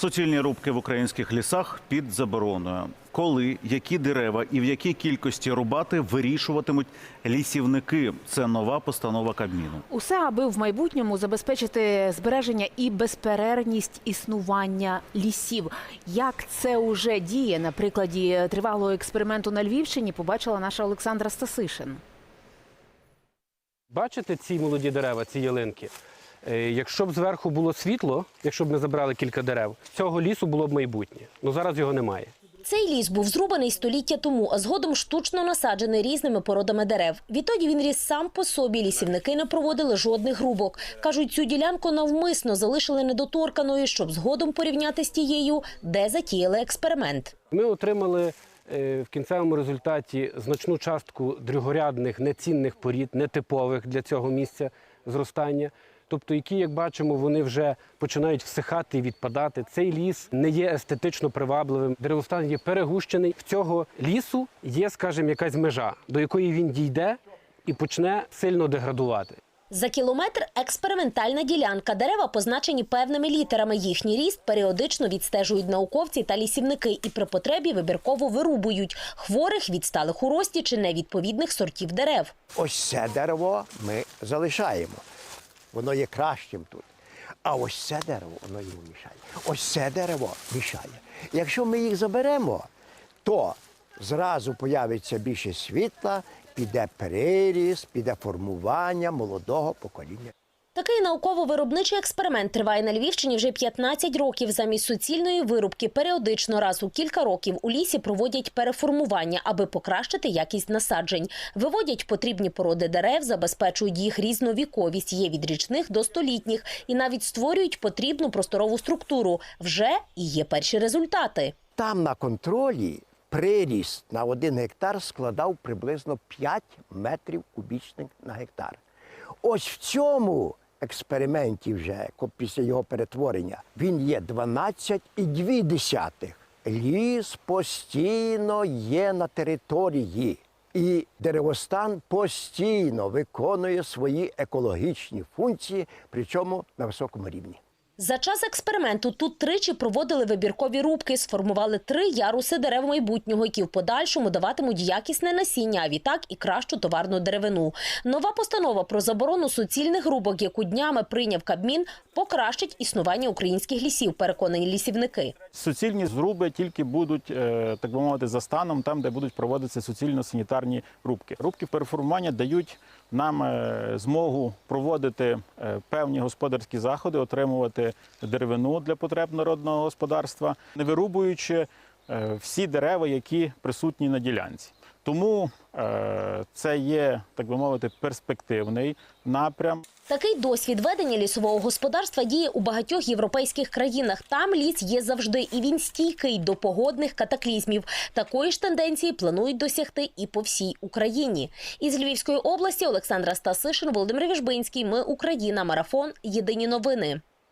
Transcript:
Суцільні рубки в українських лісах під забороною. Коли, які дерева і в якій кількості рубати вирішуватимуть лісівники. Це нова постанова Кабміну. Усе, аби в майбутньому забезпечити збереження і безперервність існування лісів. Як це уже діє на прикладі тривалого експерименту на Львівщині, побачила наша Олександра Стасишин. Бачите ці молоді дерева, ці ялинки? Е, Якщо б зверху було світло, якщо б ми забрали кілька дерев, цього лісу було б майбутнє. Ну зараз його немає. Цей ліс був зрубаний століття тому, а згодом штучно насаджений різними породами дерев. Відтоді він ріс сам по собі. Лісівники не проводили жодних рубок. Кажуть, цю ділянку навмисно залишили недоторканою, щоб згодом порівняти з тією, де затіяли експеримент. Ми отримали е, в кінцевому результаті значну частку дрюгорядних, нецінних порід, нетипових для цього місця зростання. Тобто, які, як бачимо, вони вже починають всихати і відпадати. Цей ліс не є естетично привабливим. Деревостан є перегущений. В цього лісу є, скажімо, якась межа, до якої він дійде і почне сильно деградувати. За кілометр експериментальна ділянка. Дерева позначені певними літерами. Їхній ріст періодично відстежують науковці та лісівники і при потребі вибірково вирубують хворих, відсталих у рості чи невідповідних сортів дерев. Ось це дерево ми залишаємо. Воно є кращим тут. А ось це дерево, воно йому мішає. Ось це дерево мішає. Якщо ми їх заберемо, то зразу появиться більше світла, піде переріст, піде формування молодого покоління. Такий науково-виробничий експеримент триває на Львівщині вже 15 років. Замість суцільної вирубки періодично раз у кілька років у лісі проводять переформування, аби покращити якість насаджень. Виводять потрібні породи дерев, забезпечують їх різновіковість, є від річних до столітніх, і навіть створюють потрібну просторову структуру. Вже і є перші результати. Там на контролі приріст на один гектар складав приблизно 5 метрів кубічних на гектар. Ось в цьому експерименті вже після його перетворення він є 12,2. Ліс постійно є на території. І деревостан постійно виконує свої екологічні функції, причому на високому рівні. За час експерименту тут тричі проводили вибіркові рубки, сформували три яруси дерев майбутнього, які в подальшому даватимуть якісне насіння, а відтак і кращу товарну деревину. Нова постанова про заборону суцільних рубок, яку днями прийняв Кабмін, покращить існування українських лісів, переконані лісівники. Суцільні зруби тільки будуть, е, так би мовити, за станом там, де будуть проводитися суцільно-санітарні рубки. Рубки переформування дають нам е, змогу проводити певні господарські заходи, отримувати деревину для потреб народного господарства, не вирубуючи е, всі дерева, які присутні на ділянці. Тому е, це є, так би мовити, перспективний напрям. Такий досвід ведення лісового господарства діє у багатьох європейських країнах. Там ліс є завжди, і він стійкий до погодних катаклізмів. Такої ж тенденції планують досягти і по всій Україні. Із Львівської області Олександра Стасишин, Володимир Віжбинський. Ми Україна. Марафон. Єдині новини.